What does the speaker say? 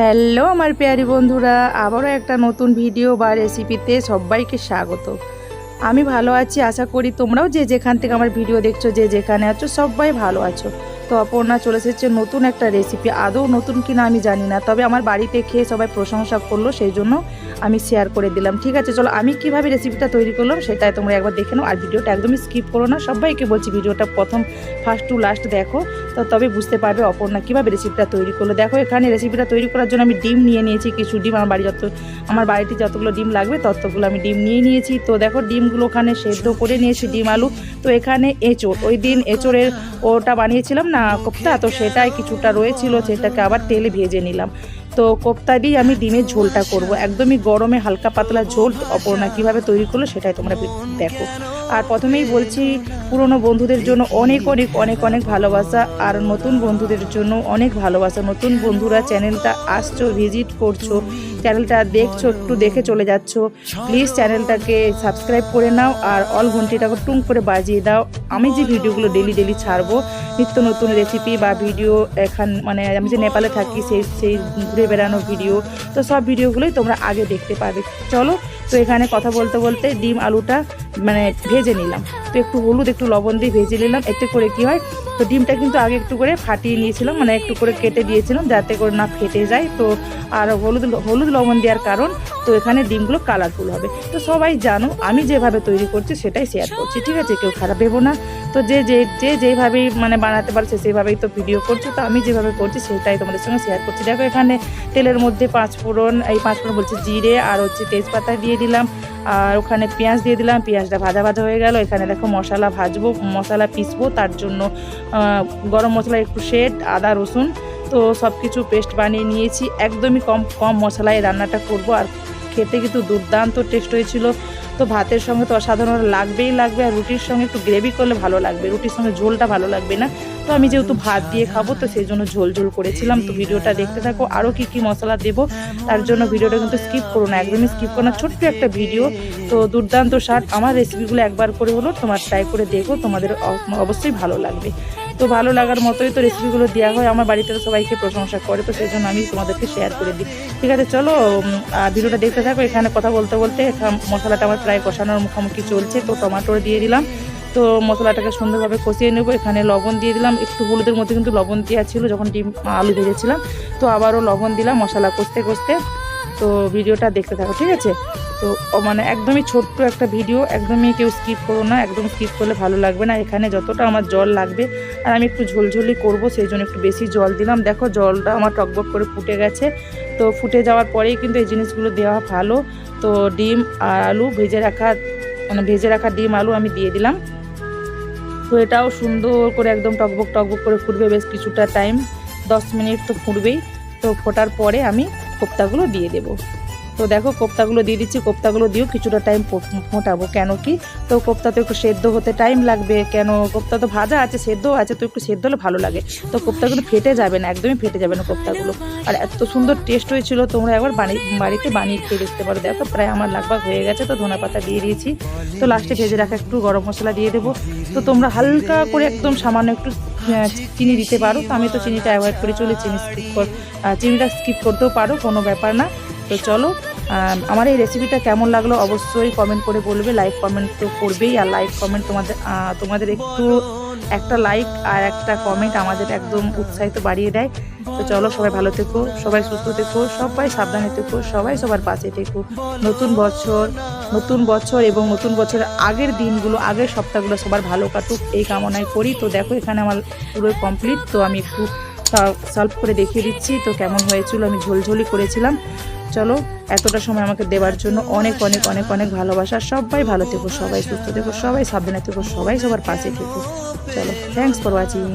Hello, আমার পেয়ারি বন্ধুরা, আবারও একটা নতুন ভিডিও বা রেসিপিতে সবাইকে স্বাগত। আমি ভালো আছি, আশা করি তোমরাও যে যেখান থেকে আমার ভিডিও দেখছ, যে যেখানে আছো, সবাই ভালো আছো। তো অপর্ণা চলে এসেছে নতুন একটা রেসিপি আদৌ নতুন কিনা আমি জানি না, তবে আমার বাড়িতে খেয়ে সবাই প্রশংসা করল, সেই জন্য আমি শেয়ার করে দিলাম। ঠিক আছে, চলো আমি কীভাবে রেসিপিটা তৈরি করলাম, সেটাই তোমরা একবার দেখে নাও, আর ভিডিওটা একদমই স্কিপ করো না। সবাইকে বলছি, ভিডিওটা প্রথম ফার্স্ট টু লাস্ট দেখো। তো তবে বুঝতে পারবে অপর্ণা কীভাবে রেসিপিটা তৈরি করল। দেখো, এখানে রেসিপিটা তৈরি করার জন্য আমি ডিম নিয়ে নিয়েছি, কিছু ডিম, আমার বাড়ি যত আমার বাড়িতে যতগুলো ডিম লাগবে ততগুলো আমি ডিম নিয়ে নিয়েছি। তো দেখো, ডিমগুলো ওখানে সেদ্ধ করে নিয়েছি, ডিম, আলু। তো এখানে এঁচোড়। ওই দিন এঁচোড়ের ওটা বানিয়েছিলাম না কোপ্তা, তো সেটাই কিছুটা রয়েছিল, সেটাকে আবার তেলে ভেজে নিলাম। তো কোপ্তা দিয়ে আমি ডিমের ঝোলটা করব। একদমই গরমে হালকা পাতলা ঝোল অপর্ণা কীভাবে তৈরি করল সেটাই তোমরা দেখো। আর প্রথমেই বলছি, পুরনো বন্ধুদের জন্য অনেক অনেক অনেক অনেক ভালোবাসা, আর নতুন বন্ধুদের জন্য অনেক ভালোবাসা। নতুন বন্ধুরা চ্যানেলটা আসছো, ভিজিট করছ, চ্যানেলটা দেখছ, একটু দেখে চলে যাচ্ছ, প্লিজ চ্যানেলটাকে সাবস্ক্রাইব করে নাও আর অল ঘন্টিটাকে টুং করে বাজিয়ে দাও। আমি যে ভিডিওগুলো ডেলি ডেলি ছাড়বো, নিত্য নতুন রেসিপি বা ভিডিও এখান মানে আমি যে নেপালে থাকি, সেই সেই ঘুরে বেড়ানো ভিডিও তো সব ভিডিওগুলোই তোমরা আগে দেখতে পাবে। চলো, তো এখানে কথা বলতে বলতে ডিম, আলুটা মানে ভেজে নিলাম। তো একটু হলুদ, একটু লবণ দিয়ে ভেজে নিলাম। এতে করে কি হয়, তো ডিমটা কিন্তু আগে একটু করে ফাটিয়ে নিয়েছিলাম মানে একটু করে কেটে দিয়েছিলাম যাতে করে না ফেটে যায়। তো আর হলুদ হলুদ লবণ দেওয়ার কারণ, তো এখানে ডিমগুলো কালারফুল হবে। তো সবাই জানো, আমি যেভাবে তৈরি করছি সেটাই শেয়ার করছি, ঠিক আছে? কেউ খারাপ ভেবো না। তো যে যে যে যেভাবেই মানে বানাতে পারছে সেইভাবেই তো ভিডিও করছ। তো আমি যেভাবে করছি সেটাই তোমাদের সঙ্গে শেয়ার করছি। দেখো এখানে তেলের মধ্যে পাঁচ ফোড়ন, এই পাঁচ ফোড়ন বলছে জিরে আর হচ্ছে তেজপাতা দিয়ে দিলাম। আর ওখানে পেঁয়াজ দিয়ে দিলাম, পেঁয়াজটা ভাজা ভাজা হয়ে গেল। এখানে দেখো মশলা ভাজবো, মশলা পিসবো, তার জন্য গরম মশলা একটু শেড আদা, রসুন। তো সব কিছু পেস্ট বানিয়ে নিয়েছি। একদমই কম কম মশলায় রান্নাটা করব। আর খেতে কিন্তু দুর্দান্ত টেস্ট হয়েছিল। তো ভাতের সঙ্গে তো অসাধারণ লাগবেই লাগবে আর রুটির সঙ্গে একটু গ্রেভি করলে ভালো লাগবে। রুটির সঙ্গে ঝোলটা ভালো লাগবে না। তো আমি যেহেতু ভাত দিয়ে খাব, তো সেই জন্য ঝোল ঝোল করেছিলাম। তো ভিডিওটা দেখতে থাকো আরও কী কী মশলা দেবো, তার জন্য ভিডিওটা কিন্তু স্কিপ করো না, একদমই স্কিপ করো না। ছোট্ট একটা ভিডিও তো দুর্দান্ত স্বাদ। আমার রেসিপিগুলো একবার করে হলো তোমার ট্রাই করে দেখো, তোমাদের অবশ্যই ভালো লাগবে। তো ভালো লাগার মতোই তো রেসিপিগুলো দেওয়া হয়। আমার বাড়িতে তো সবাইকে প্রশংসা করে, তো সেই জন্য আমি তোমাদেরকে শেয়ার করে দিই। ঠিক আছে, চলো ভিডিওটা দেখতে থাকো। এখানে কথা বলতে বলতে মশলাটা আমার প্রায় কষানোর মুখোমুখি চলছে, তো টমাটো দিয়ে দিলাম। তো মশলাটাকে সুন্দরভাবে কষিয়ে নেব। এখানে লবণ দিয়ে দিলাম। একটু হলুদের মধ্যে কিন্তু লবণ দেওয়া ছিল যখন ডিম, আলু ভেজেছিলাম। তো আবারও লবণ দিলাম মশলা কষতে কষতে। তো ভিডিওটা দেখতে থাকো, ঠিক আছে? তো মানে একদমই ছোট্ট একটা ভিডিও একদমই কেউ স্কিপ করো না, একদম স্কিপ করলে ভালো লাগবে না। এখানে যতটা আমার জল লাগবে, আর আমি একটু ঝোলঝোলি করব, সেই জন্য একটু বেশি জল দিলাম। দেখো, জলটা আমার টকবক করে ফুটে গেছে। তো ফুটে যাওয়ার পরেই কিন্তু এই জিনিসগুলো দেওয়া ভালো। তো ডিম আর আলু ভেজে রাখা মানে ভেজে রাখা ডিম, আলু আমি দিয়ে দিলাম। তো এটাও সুন্দর করে একদম টকবক টকবক করে ফুটবে, বেশ কিছুটা টাইম দশ মিনিট তো ফুটবেই। তো ফোটার পরে আমি কোপ্তাগুলো দিয়ে দেবো। তো দেখো, কোপ্তাগুলো দিয়ে দিচ্ছি। কোপ্তাগুলো দিয়েও কিছুটা টাইম ফোটাবো কেন কি? তো কোপ্তা তো একটু সেদ্ধ হতে টাইম লাগবে। কেন? কোপ্তা তো ভাজা আছে সেদ্ধ আছে, তো একটু সেদ্ধ হলে ভালো লাগে। তো কোপ্তাগুলো ফেটে যাবে না, একদমই ফেটে যাবে না কোপ্তাগুলো। আর এত সুন্দর টেস্ট হয়েছিল, তোমরা একবার বাড়িতে বানিয়ে খেয়ে দেখতে পারো। দেখো, প্রায় আমার লাগভাগ হয়ে গেছে, তো ধনে পাতা দিয়ে দিয়েছি। তো লাস্টে ভেজে রাখা একটু গরম মশলা দিয়ে দেবো। তো তোমরা হালকা করে একদম সামান্য একটু চিনি দিতে পারো। তো আমি তো চিনিটা অ্যাভয়েড করে, চলে চিনি স্কিপ কর চিনিটা স্কিপ করতেও পারো, কোনো ব্যাপার না। তো চলো আমার এই রেসিপিটা কেমন লাগল অবশ্যই কমেন্ট করে বলবে লাইক কমেন্ট তো করবেই, আর লাইক কমেন্ট তোমাদের তোমাদের একটু একটা লাইক আর একটা কমেন্ট আমাদের একদম উৎসাহিত বাড়িয়ে দেয়। তো চলো সবাই ভালো থেকো, সবাই সুস্থ থেকো, সবাই সাবধানে থেকো, সবাই সবার পাশে থেকো। নতুন বছর নতুন বছর এবং নতুন বছরের আগের দিনগুলো, আগের সপ্তাহগুলো সবার ভালো কাটুক, এই কামনায় করি। তো দেখো এখানে আমার পুরো কমপ্লিট তো আমি একটু সলভ করে দেখিয়ে দিচ্ছি। তো কেমন হয়েছিল? আমি ঝোলঝোলি করেছিলাম। চলো, এতটা সময় আমাকে দেওয়ার জন্য অনেক অনেক অনেক অনেক ভালোবাসা। সবাই ভালো থেকো, সবাই সুস্থ থেকো, সবাই সাবধানে থেকো, সবাই সবার পাশে থেকো। চলো থ্যাংকস ফর ওয়াচিং